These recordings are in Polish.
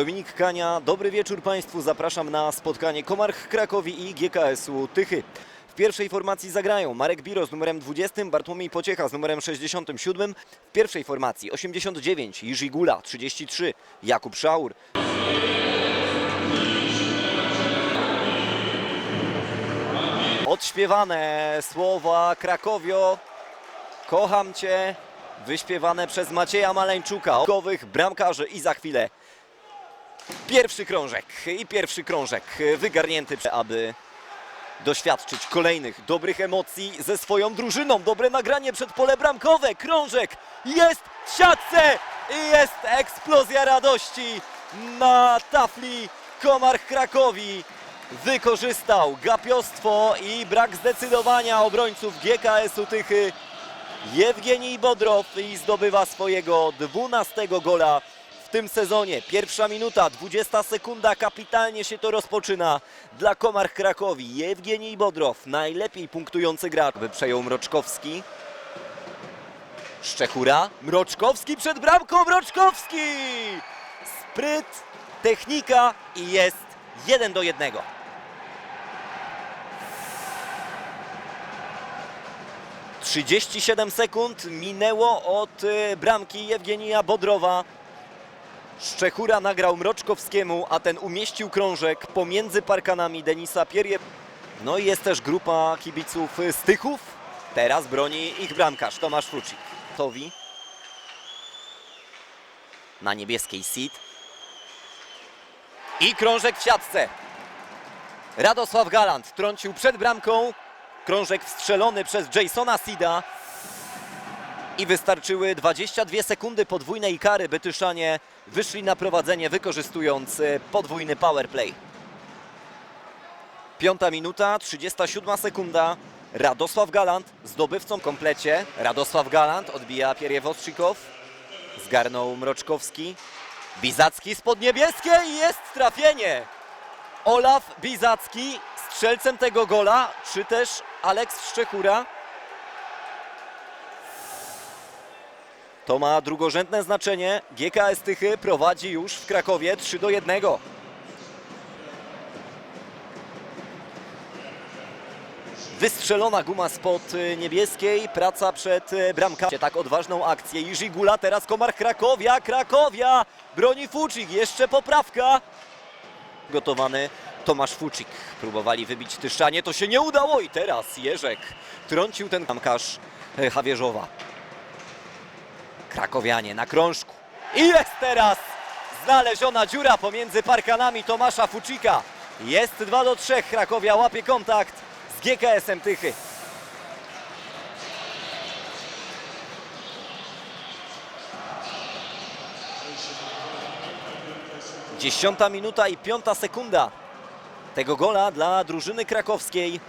Dominik Kania, dobry wieczór Państwu. Zapraszam na spotkanie Komarch Krakowi i GKS-u Tychy. W pierwszej formacji zagrają Marek Biro z numerem 20, Bartłomiej Pociecha z numerem 67. W pierwszej formacji 89, Jiří Gula 33, Jakub Szaur. Odśpiewane słowa Krakowio, kocham Cię, wyśpiewane przez Macieja Maleńczuka, okowych bramkarzy i za chwilę Pierwszy krążek i pierwszy krążek wygarnięty, aby doświadczyć kolejnych dobrych emocji ze swoją drużyną. Dobre nagranie przed pole bramkowe. Krążek jest w siatce i jest eksplozja radości na tafli Komarch Krakowi. Wykorzystał gapiostwo i brak zdecydowania obrońców GKS-u Tychy. Jewgenij Bodrow i zdobywa swojego 12 gola tym sezonie. Pierwsza minuta, 20 sekunda, kapitalnie się to rozpoczyna dla Komarch Krakowi. Jewgenij Bodrow, najlepiej punktujący gracz. Przejął Mroczkowski. Szczechura, Mroczkowski przed bramką, Mroczkowski! Spryt, technika i jest 1 do 1. Trzydzieści siedem sekund minęło od y, bramki Jewgenija Bodrowa. Szczechura nagrał Mroczkowskiemu, a ten umieścił krążek pomiędzy parkanami Denisa Pierje. No i jest też grupa kibiców z Tychów. Teraz broni ich bramkarz Tomasz Fucik. Towi na niebieskiej sit. I krążek w siatce. Radosław Galant trącił przed bramką. Krążek wstrzelony przez Jasona Sida. I wystarczyły 22 sekundy podwójnej kary, by Tyszanie wyszli na prowadzenie, wykorzystując e, podwójny powerplay. Piąta minuta, 37 sekunda. Radosław Galant zdobywcą w komplecie. Radosław Galant odbija Pierre Wostrzykow. Zgarnął Mroczkowski. Bizacki spod niebieskiej i jest trafienie. Olaf Bizacki strzelcem tego gola, czy też Aleks Szczechura. To ma drugorzędne znaczenie. GKS Tychy prowadzi już w Krakowie 3 do 1. Wystrzelona guma spod y, niebieskiej, praca przed y, bramką. Tak odważną akcję. Jiří Gula, teraz Komar Krakowia, Krakowia, broni Fucik, jeszcze poprawka. Gotowany Tomasz Fucik. Próbowali wybić Tyszanie, to się nie udało i teraz Jerzek trącił ten bramkarz y, Chawierzowa. Krakowianie na krążku. I jest teraz znaleziona dziura pomiędzy parkanami Tomasza Fucika. Jest 2 do 3. Krakowia łapie kontakt z GKS-em Tychy. Dziesiąta minuta i piąta sekunda tego gola dla drużyny krakowskiej.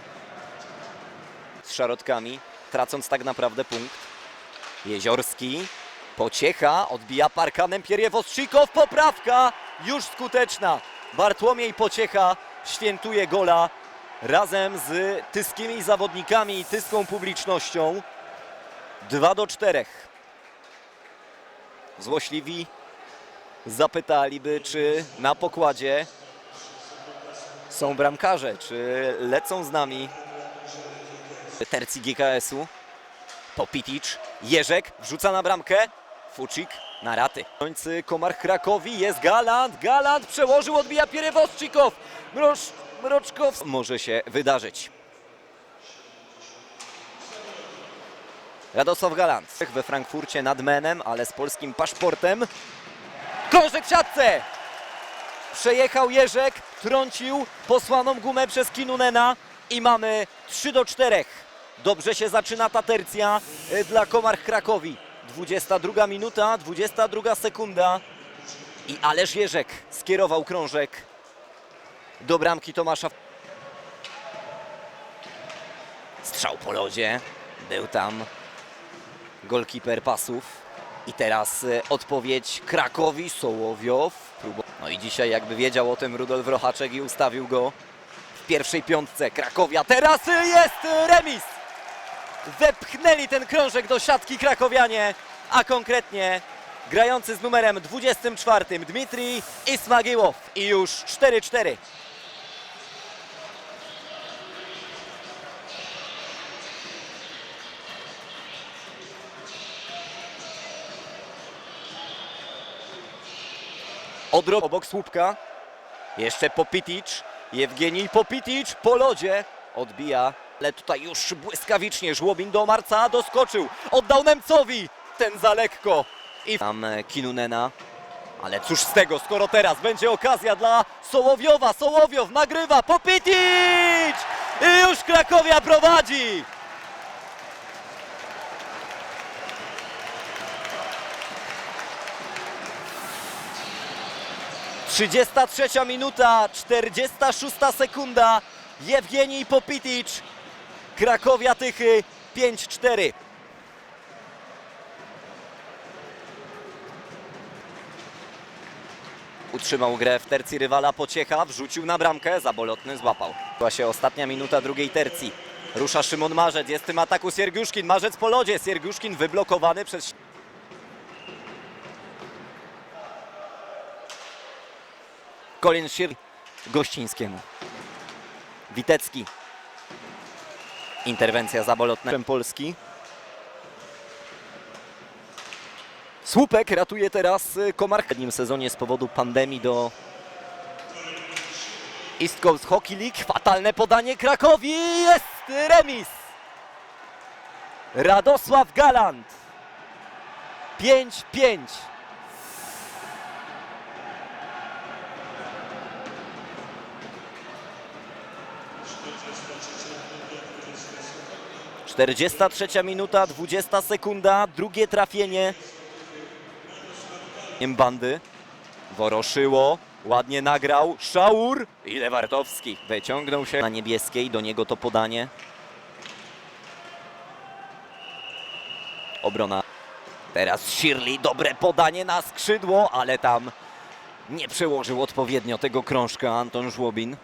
Z szarotkami, tracąc tak naprawdę punkt. Jeziorski, Pociecha, odbija parkanem Pieriewostrzykow, poprawka już skuteczna. Bartłomiej Pociecha świętuje gola razem z tyskimi zawodnikami i tyską publicznością. 2 do 4. Złośliwi zapytaliby, czy na pokładzie są bramkarze, czy lecą z nami tercji GKS-u. Popitic, Jerzek wrzuca na bramkę. Fucik na raty. Końcy Komar Krakowi jest Galant. Galant przełożył, odbija Pierewostczykow. Mroż, Mroczkow. Może się wydarzyć. Radosław Galant we Frankfurcie nad Menem, ale z polskim paszportem. Krążek w siatce! Przejechał Jerzek, trącił posłaną gumę przez Kinunena i mamy 3 do 4. Dobrze się zaczyna ta tercja y, dla Komarch Krakowi. 22 minuta, 22 sekunda. I Ależ Jerzek skierował krążek do bramki Tomasza. Strzał po lodzie. Był tam golkiper pasów. I teraz y, odpowiedź Krakowi, Sołowiow. No i dzisiaj jakby wiedział o tym Rudolf Rochaczek i ustawił go w pierwszej piątce. Krakowia teraz jest remis! Wepchnęli ten krążek do siatki krakowianie, a konkretnie grający z numerem 24 Dmitrij Ismagiłow i już 4-4. Odro obok słupka. Jeszcze Popitic. Jewgenij Popitic po lodzie. Odbija, ale tutaj już błyskawicznie Żłobin do Marca doskoczył. Oddał Nemcowi. Ten za lekko. I tam e, Kinunena. Ale cóż z tego, skoro teraz będzie okazja dla Sołowiowa. Sołowiow nagrywa. Popitic! I już Krakowia prowadzi. Trzydziesta trzecia minuta, 46 sekunda. Jewgenij Popitic. Krakowia Tychy 5-4. Utrzymał grę w tercji rywala Pociecha, wrzucił na bramkę, Zabolotny złapał. Była się ostatnia minuta drugiej tercji. Rusza Szymon Marzec, jest w tym ataku Siergiuszkin, Marzec po lodzie, Siergiuszkin wyblokowany przez... Colin Sir Gościńskiemu. Witecki. Interwencja Zabolotnego Polski. Słupek ratuje teraz y, Komar w przednim sezonie z powodu pandemii do East Coast Hockey League. Fatalne podanie Krakowi. Jest remis. Radosław Galant. 5-5. Czterdziesta trzecia minuta, 20 sekunda, drugie trafienie. Bandy. Woroszyło, ładnie nagrał, Szaur i Lewartowski wyciągnął się na niebieskiej, do niego to podanie. Obrona. Teraz Shirley, dobre podanie na skrzydło, ale tam nie przełożył odpowiednio tego krążka Anton Żłobin.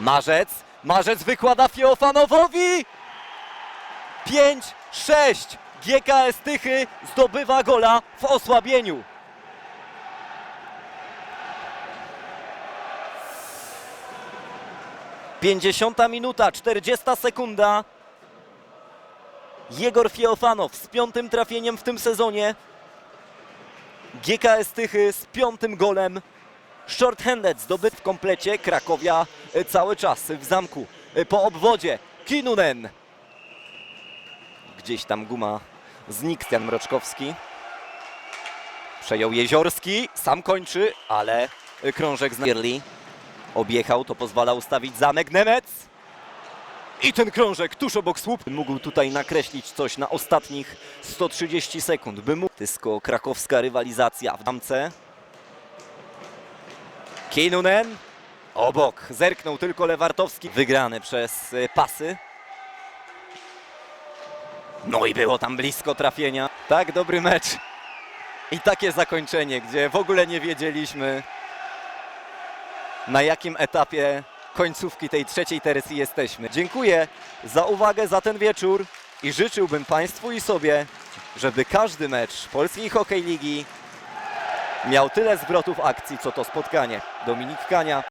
Marzec, Marzec wykłada Fiofanowowi! 5-6. GKS Tychy zdobywa gola w osłabieniu. Pięćdziesiąta minuta, 40 sekunda. Jegor Fiofanow z piątym trafieniem w tym sezonie. GKS Tychy z piątym golem. Shorthanded zdobyt w komplecie. Krakowia e, cały czas w zamku e, po obwodzie. Kinunen Gdzieś tam guma znikł Jan Mroczkowski. Przejął Jeziorski, sam kończy, ale krążek z Nierli objechał, to pozwala ustawić zamek Nemec. I ten krążek tuż obok słup mógł tutaj nakreślić coś na ostatnich 130 sekund. By mógł tysko krakowska rywalizacja w damce. Kinunen obok, zerknął tylko Lewartowski. Wygrany przez y, pasy. No i było tam blisko trafienia. Tak dobry mecz. I takie zakończenie, gdzie w ogóle nie wiedzieliśmy na jakim etapie końcówki tej trzeciej tersji jesteśmy. Dziękuję za uwagę, za ten wieczór i życzyłbym Państwu i sobie, żeby każdy mecz Polskiej Hokej Ligi miał tyle zwrotów akcji, co to spotkanie. Dominik Kania.